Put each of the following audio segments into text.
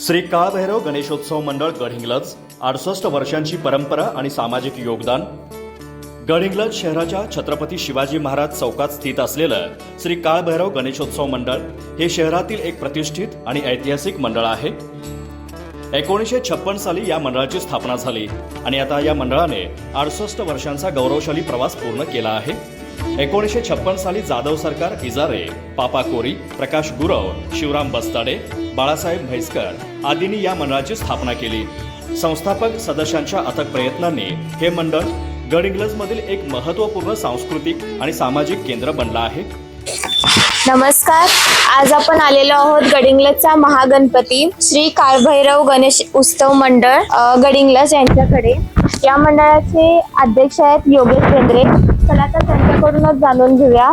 श्री काळभैरव गणेशोत्सव मंडळ गडहिंग्लज अडुसष्ट वर्षांची परंपरा आणि सामाजिक योगदान. गडहिंग्लज शहराच्या छत्रपती शिवाजी महाराज चौकात स्थित असलेलं श्री काळभैरव गणेशोत्सव मंडळ हे शहरातील एक प्रतिष्ठित आणि ऐतिहासिक मंडळ आहे. एकोणीसशे छप्पन साली या मंडळाची स्थापना झाली आणि आता या मंडळाने अडुसष्ट वर्षांचा गौरवशाली प्रवास पूर्ण केला आहे. एकोणीसशे छप्पन साली जाधव सरकार इजारे पापा कोरी प्रकाश गुरव शिवराम बस्ताडे बाळासाहेब म्हैसकर आदींनी या मंडळाची स्थापना केली. संस्थापक सदस्यांच्या अथक प्रयत्नांनी हे मंडळ गडहिंग्लजमधील एक महत्त्वपूर्ण सांस्कृतिक आणि सामाजिक केंद्र बनलं आहे. नमस्कार. आज आपण आलेलो आहोत गडिंग्लजचा महागणपती श्री काळभैरव गणेश उत्सव मंडळ गडिंग्लज यांच्याकडे. या मंडळाचे अध्यक्ष आहेत योगेश बेंद्रे. चला तर त्यांच्याकडूनच जाणून घेऊया.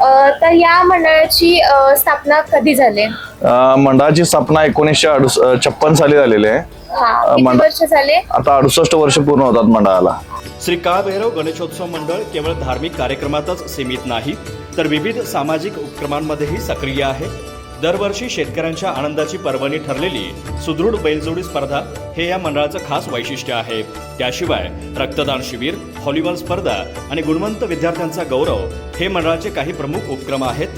अ, तर या मंडळाची अ, स्थापना कधी झाली? अ, मंडळाची स्थापना एकोणीसशे अडुस छप्पन साली झालेली आहे. हा किती मंडळ- वर्ष झाले? आता अडुसष्ट वर्ष पूर्ण होतात मंडळाला. श्री काळभैरव गणेशोत्सव मंडळ केवळ धार्मिक कार्यक्रमातच सीमित नाही तर विविध सामाजिक उपक्रमांमध्येही सक्रिय आहे. दरवर्षी शेतकऱ्यांच्या आनंदाची पर्वणी ठरलेली सुदृढ बैलजोडी स्पर्धा हे या मंडळाचं खास वैशिष्ट्य आहे. त्याशिवाय रक्तदान शिबिर व्हॉलीबॉल स्पर्धा आणि गुणवंत विद्यार्थ्यांचा गौरव हे मंडळाचे काही प्रमुख उपक्रम आहेत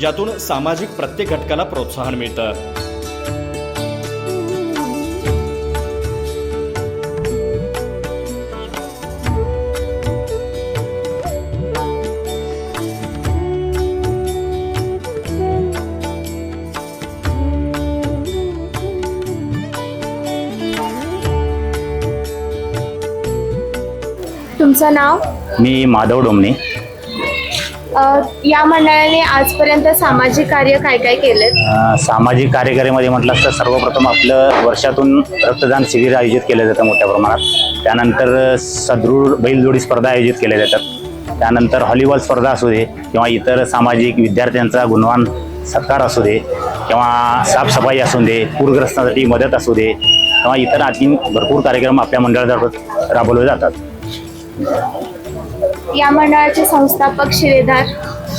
ज्यातून सामाजिक प्रत्येक घटकाला प्रोत्साहन मिळतं. तुमचं नाव? मी माधव डोमणे. अ, या मंडळाने आजपर्यंत सामाजिक कार्य काय काय केलेत अ, सामाजिक कार्यक्रमामध्ये म्हटलं तर सर्वप्रथम आपलं वर्षातून रक्तदान शिबिर आयोजित केलं जातं मोठ्या प्रमाणात. त्यानंतर सदृढ बैलजोडी स्पर्धा आयोजित केल्या जातात. त्यानंतर व्हॉलीबॉल स्पर्धा असू दे किंवा इतर सामाजिक विद्यार्थ्यांचा गुणवान सत्कार असू दे किंवा साफसफाई असू दे पूरग्रस्तांसाठी मदत असू दे किंवा इतर आणखी भरपूर कार्यक्रम आपल्या मंडळातर्फे राबवले जातात. या मंडळाचे संस्थापक शिलेदार.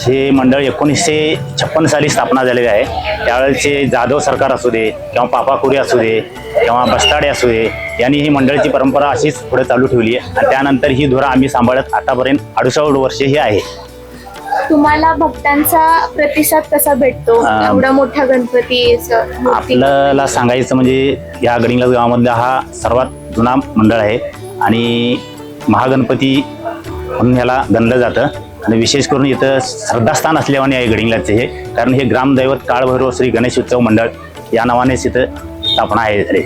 हे मंडळ एकोणीसशे छप्पन साली स्थापना झालेले आहे. त्यावेळेचे जाधव सरकार असू दे किंवा पापाकुरी असू दे किंवा बस्ताडे असू दे यांनी ही मंडळाची परंपरा अशीच पुढे चालू ठेवली आहे. आणि त्यानंतर ही धुरा आम्ही सांभाळत आतापर्यंत अडुसष्ट वर्षे ही आहे. तुम्हाला भक्तांचा प्रतिसाद कसा भेटतो? अं, एवढा मोठा गणपतीचं मूर्ती? आपल्याला सांगायचं म्हणजे या गडिंग्लज गावामधला हा सर्वात जुना मंडळ आहे. आणि महागणपती म्हणून याला गणलं जातं. आणि विशेष करून इथं श्रद्धास्थान असल्याने आहे गडिंग्लजचे हे. कारण हे ग्रामदैवत काळभैरव श्री गणेश उत्सव मंडळ या नावानेच इथं स्थापना आहे झाली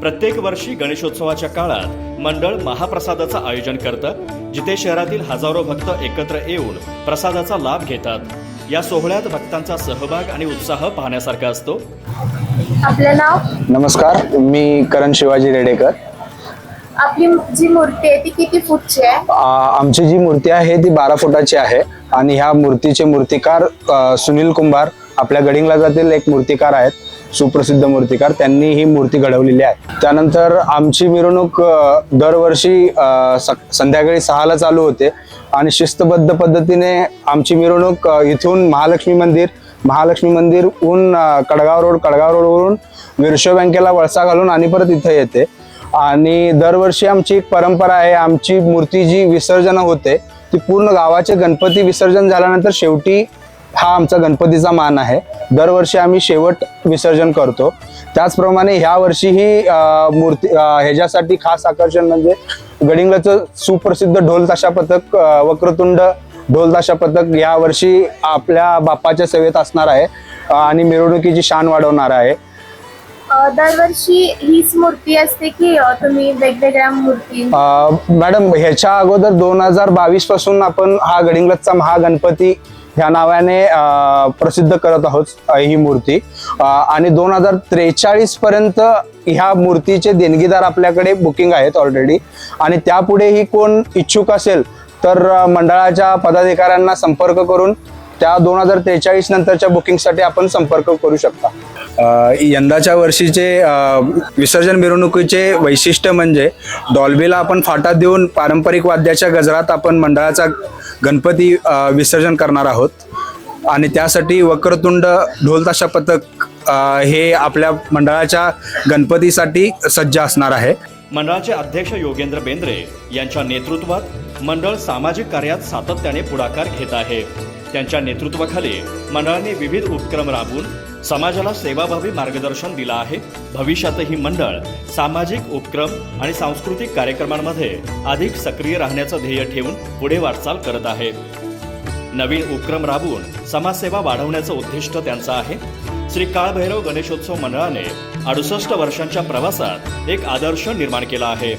प्रत्येक वर्षी गणेशोत्सवाच्या काळात मंडळ महाप्रसादाचं आयोजन करतं जिथे शहरातील हजारो भक्त एकत्र येऊन प्रसादाचा लाभ घेतात. या सोहळ्यात भक्तांचा सहभाग आणि उत्साह पाहण्यासारखा असतो. आपलं नाव? नमस्कार मी करण शिवाजी रेडेकर. आपली जी मूर्ती आहे ती किती फूटची आहे? आ, आमची जी मूर्ती आहे ती बारा फुटाची आहे. आणि ह्या मूर्तीचे मूर्तिकार अ, सुनील कुंभार आपल्या गडिंगलाजातील एक मूर्तिकार आहेत सुप्रसिद्ध मूर्तिकार. त्यांनी ही मूर्ती घडवलेली आहे. त्यानंतर आमची मिरवणूक अ, दरवर्षी अ, स- संध्याकाळी सहाला चालू होते. आणि शिस्तबद्ध पद्धतीने आमची मिरवणूक अ, इथून महालक्ष्मी मंदिर महालक्ष्मी मंदिरहून अ, कडगाव रोड कडगाव रोडवरून विरशो बँकेला वळसा घालून आणि परत इथं येते. आणि दरवर्षी आमची एक परंपरा आहे आमची मूर्ती जी विसर्जन होते ती पूर्ण गावाचे गणपती विसर्जन झाल्यानंतर शेवटी हा आमचा गणपतीचा मान आहे. दरवर्षी आम्ही शेवट विसर्जन करतो. त्याचप्रमाणे ह्या वर्षीही मूर्ती ह्याच्यासाठी खास आकर्षण म्हणजे गडिंगलाचं सुप्रसिद्ध ढोल ताशा पथक वक्रतुंड ढोल ताशा पथक या वर्षी आपल्या बाप्पाच्या सेवेत असणार आहे. आणि मिरवणुकीची शान वाढवणार आहे. दरवर्षी हीच मूर्ती असते की तुम्ही वेगवेगळ्या मूर्ती मॅडम ह्याच्या अगोदर दोन हजार बावीसपासून आपण हा गडिंगलचा महागणपती ह्या नावाने प्रसिद्ध करत आहोत ही मूर्ती. आणि दोन हजार त्रेचाळीस पर्यंत ह्या मूर्तीचे देणगीदार आपल्याकडे बुकिंग आहेत ऑलरेडी आणि त्यापुढेही कोण इच्छुक असेल तर मंडळाच्या पदाधिकाऱ्यांना संपर्क करून त्या दोन हजार त्रेचाळीस नंतरच्या बुकिंगसाठी आपण संपर्क करू शकता. यंदाच्या वर्षीचे विसर्जन मिरवणुकीचे वैशिष्ट्य म्हणजे डॉल्बीला आपण फाटा देऊन पारंपरिक वाद्याच्या गजरात आपण मंडळाचा गणपती विसर्जन करणार आहोत. आणि त्यासाठी वक्रतुंड ढोलताशा पथक हे आपल्या मंडळाच्या गणपतीसाठी सज्ज असणार आहे. मंडळाचे अध्यक्ष योगेंद्र बेंद्रे यांच्या नेतृत्वात मंडळ सामाजिक कार्यात सातत्याने पुढाकार घेत आहे. त्यांच्या नेतृत्वाखाली मंडळाने विविध उपक्रम राबवून समाजाला सेवाभावी मार्गदर्शन दिलं आहे. भविष्यातही मंडळ सामाजिक उपक्रम आणि सांस्कृतिक कार्यक्रमांमध्ये अधिक सक्रिय राहण्याचं ध्येय ठेवून पुढे वाटचाल करत आहे. नवीन उपक्रम राबवून समाजसेवा वाढवण्याचं उद्दिष्ट त्यांचं आहे. श्री काळभैरव गणेशोत्सव मंडळाने अडुसष्ट वर्षांच्या प्रवासात एक आदर्श निर्माण केला आहे.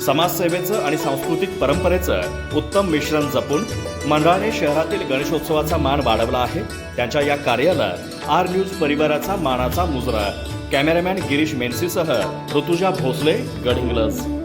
समाजसेवेचं आणि सांस्कृतिक परंपरेचं उत्तम मिश्रण जपून मंडळाने शहरातील गणेशोत्सवाचा मान वाढवला आहे. त्यांच्या या कार्याला आर न्यूज परिवाराचा मानाचा मुजरा. कॅमेरामॅन गिरीश मेन्सीसह ऋतुजा भोसले गडहिंग्लज.